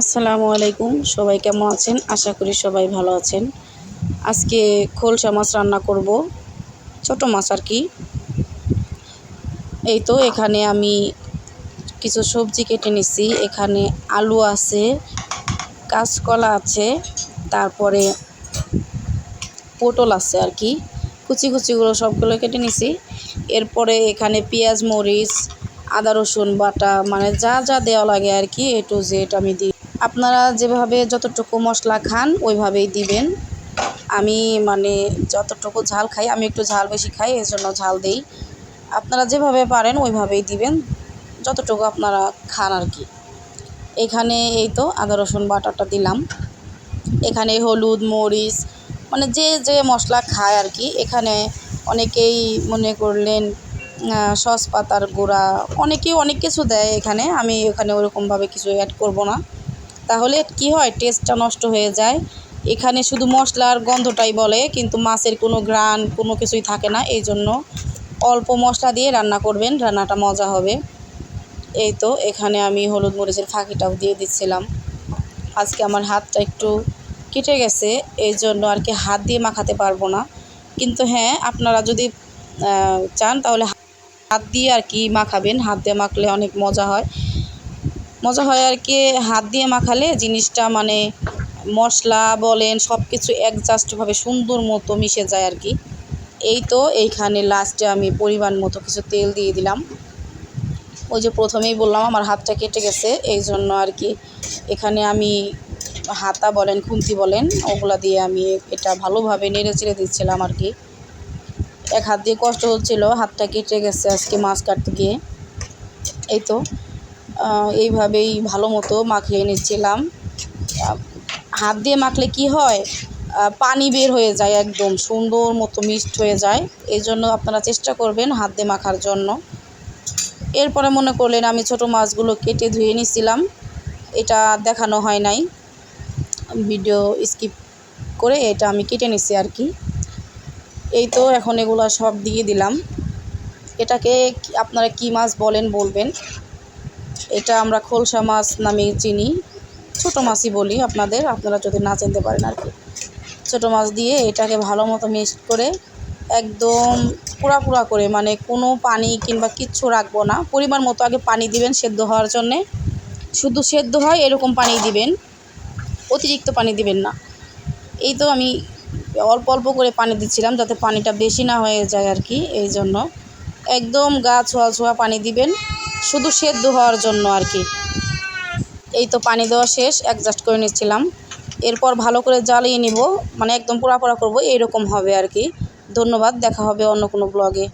আসসালামু আলাইকুম। সবাই কেমন আছেন? আশা করি সবাই ভালো আছেন। আজকে খোলসা মাছ রান্না করব, ছোট মাছ আর কি। এই তো, এখানে আমি কিছু সবজি কেটে নিছি। এখানে আলু আছে, কাঁচকলা আছে, তারপরে পটল আছে আর কি। কুচি কুচিগুলো সবগুলো কেটে নিছি। এরপরে এখানে পেঁয়াজ, মরিচ, আদা, রসুন, বাটা মানে যা যা দেওয়া লাগে আর কি, এ টু জেড আমি দিই আপনারা যেভাবে যতটুকু মশলা খান, ওইভাবেই দিবেন। আমি মানে যতটুকু ঝাল খাই, আমি একটু ঝাল বেশি খাই এই জন্য ঝাল দিই। আপনারা যেভাবে পারেন, ওইভাবেই দিবেন, যতটুকু আপনারা খান আর কি। এখানে এই তো আদা, রসুন, বাটাটা দিলাম। এখানে হলুদ, মরিচ মানে যে যে মশলা খায় আর কি, এখানে অনেকেই মনে করলেন সস পাতার গুঁড়া, অনেকেই অনেক কিছু দেয় এখানে, আমি এখানে ওরকমভাবে কিছু অ্যাড করব না। তাহলে কি হয়? টেস্টটা নষ্ট হয়ে যায়। এখানে শুধু মশলার গন্ধটাই বলে, কিন্তু মাছের কোনো গ্রান কোনো কিছুই থাকে না। এই জন্য অল্প মশলা দিয়ে রান্না করবেন, রান্নাটা মজা হবে। এই তো, এখানে আমি হলুদ মরিচের ফাঁকিটাও দিয়ে দিচ্ছিলাম। আজকে আমার হাতটা একটু কেটে গেছে, এই জন্য আর কি হাত দিয়ে মাখাতে পারব না। কিন্তু হ্যাঁ আপনারা যদি চান তাহলে হাত দিয়ে আর কি মাখাবেন। হাত দিয়ে মাখলে অনেক মজা হয়। মজা হয় আর কি, হাত দিয়ে মাখালে জিনিসটা মানে মশলা বলেন সব কিছু অ্যাডজাস্টভাবে সুন্দর মতো মিশে যায় আর কি। এই তো এইখানে লাস্টে আমি পরিমাণ মতো কিছু তেল দিয়ে দিলাম। ওই যে প্রথমেই বললাম আমার হাতটা কেটে গেছে, এই জন্য আর কি এখানে আমি হাতা বলেন, খুন্তি বলেন, ওগুলা দিয়ে আমি এটা ভালোভাবে নেড়ে চেড়ে দিচ্ছিলাম আর কি। এক হাত দিয়ে কষ্ট হচ্ছিল, হাতটা কেটে গেছে আজকে মাছ কাটতে গিয়ে এই তো এইভাবেই ভালো মতো মাখিয়ে নিচ্ছিলাম। হাত দিয়ে মাখলে কি হয়? পানি বের হয়ে যায় একদম, সুন্দর মতো মিক্সড হয়ে যায়। এই জন্য আপনারা চেষ্টা করবেন হাত দিয়ে মাখার জন্য। এরপরে মনে করলেন আমি ছোট মাছগুলো কেটে ধুয়ে নিছিলাম। এটা দেখানো হয় নাই। ভিডিও স্কিপ করে এটা আমি কেটে নিছি আর কি। এই তো এখন এগুলো সব দিয়ে দিলাম। এটাকে আপনারা কি মাছ বলেন বলবেন। এটা আমরা খোলসা মাছ নামে চিনি। ছোটো মাছই বলি আপনাদের, আপনারা যদি না চিনতে পারেন আর কি। ছোটো মাছ দিয়ে এটাকে ভালো মতো মিক্সড করে একদম পুরা পুরা করে মানে কোনো পানি কিংবা কিচ্ছু রাখব না। পরিমাণ মতো আগে পানি দিবেন সেদ্ধ হওয়ার জন্যে। শুধু সেদ্ধ হয়, এরকম পানি দিবেন। অতিরিক্ত পানি দিবেন না। এই তো আমি অল্প অল্প করে পানি দিচ্ছিলাম যাতে পানিটা বেশি না হয়ে যায় আর কি, এই জন্য। একদম গা ছোঁয়া ছোঁয়া পানি দিবেন। শুধু সেদ্ধ হওয়ার জন্য আর কি। এই তো পানি দেওয়া শেষ অ্যাডজাস্ট করে নিচ্ছিলাম। এরপর ভালো করে জ্বালিয়ে নিব মানে একদম পোড়া পোড়া করব, এইরকম হবে আর কি। ধন্যবাদ, দেখা হবে অন্য কোনো ব্লগে